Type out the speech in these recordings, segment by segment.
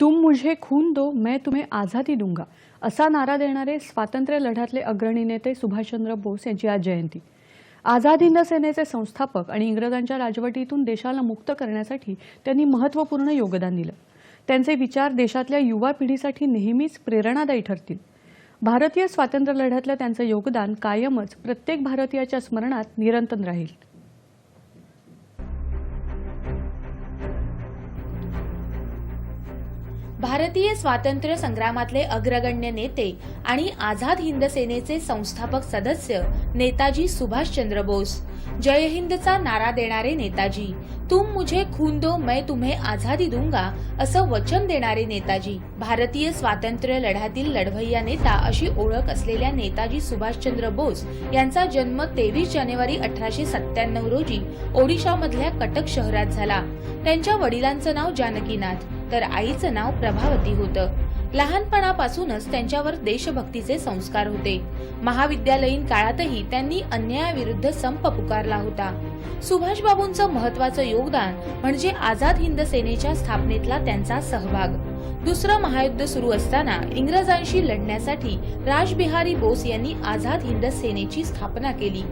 तुम मुझे खून दो मैं तुम्हें आझादी दूंगा. असा नारा देणारे स्वातंत्र्य लढ्यातले अग्रणी नेते सुभाषचंद्र बोस यांची आज जयंती. आझाद हिंद सेनेचे संस्थापक आणि इंग्रजांच्या राजवटीतून देशाला मुक्त करण्यासाठी त्यांनी महत्त्वपूर्ण योगदान दिलं. त्यांचे विचार देशातल्या युवा पिढीसाठी नेहमीच प्रेरणादायी ठरतील. भारतीय स्वातंत्र्य लढ्यातलं त्यांचं योगदान कायमच प्रत्येक भारतीयाच्या स्मरणात निरंतर राहील. भारतीय स्वातंत्र्य संग्रामातले अग्रगण्य नेते आणि आझाद हिंद सेनेचे संस्थापक सदस्य नेताजी सुभाषचंद्र बोस. जय हिंदचा नारा देणारे नेताजी. तुम मुझे खून दो मैं तुम्हें आझादी दूंगा असं वचन देणारे नेताजी. भारतीय स्वातंत्र्य लढ्यातील लढवय्या नेता अशी ओळख असलेल्या नेताजी सुभाषचंद्र बोस यांचा जन्म तेवीस जानेवारी अठराशे सत्त्याण्णव रोजी ओडिशामधल्या कटक शहरात झाला. त्यांच्या वडिलांचं नाव जानकीनाथ. तर आईचं नाव प्रभावती होतं. लहानपणापासूनच त्यांच्यावर देशभक्तीचे संस्कार होते. महाविद्यालयीन काळातही त्यांनी अन्यायाविरुद्ध संप पुकारला होता. सुभाषबाबूंचं महत्वाचं योगदान म्हणजे आझाद हिंद सेनेच्या स्थापनेतला त्यांचा सहभाग. दुसरं महायुद्ध सुरू असताना इंग्रजांशी लढण्यासाठी राजबिहारी बोस यांनी आझाद हिंद सेनेची स्थापना केली.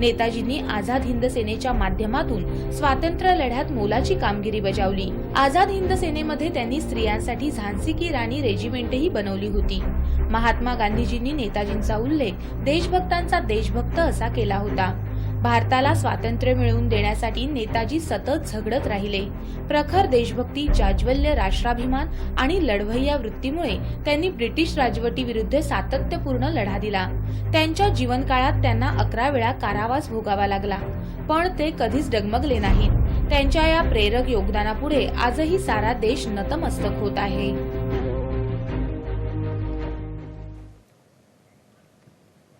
नेताजींनी आझाद हिंद सेनेच्या माध्यमातून स्वातंत्र्य लढ्यात मोलाची कामगिरी बजावली. आझाद हिंद सेनेमध्ये त्यांनी स्त्रियांसाठी झान्सी की राणी रेजिमेंटही बनवली होती. महात्मा गांधीजींनी नेताजींचा उल्लेख देशभक्तांचा देशभक्त असा केला होता. भारताला स्वातंत्र्य मिळवून देण्यासाठी नेताजी सतत झगडत राहिले. प्रखर देशभक्ती जाज्वल्य राष्ट्राभिमान आणि लढवय्या वृत्तीमुळे त्यांनी ब्रिटिश राजवटीविरुद्ध सातत्यपूर्ण लढा दिला. त्यांच्या जीवनकाळात त्यांना अकरा वेळा कारावास भोगावा लागला. पण ते कधीच डगमगले नाहीत त्यांच्या या प्रेरक योगदानापुढे आजही सारा देश नतमस्तक होत आहे.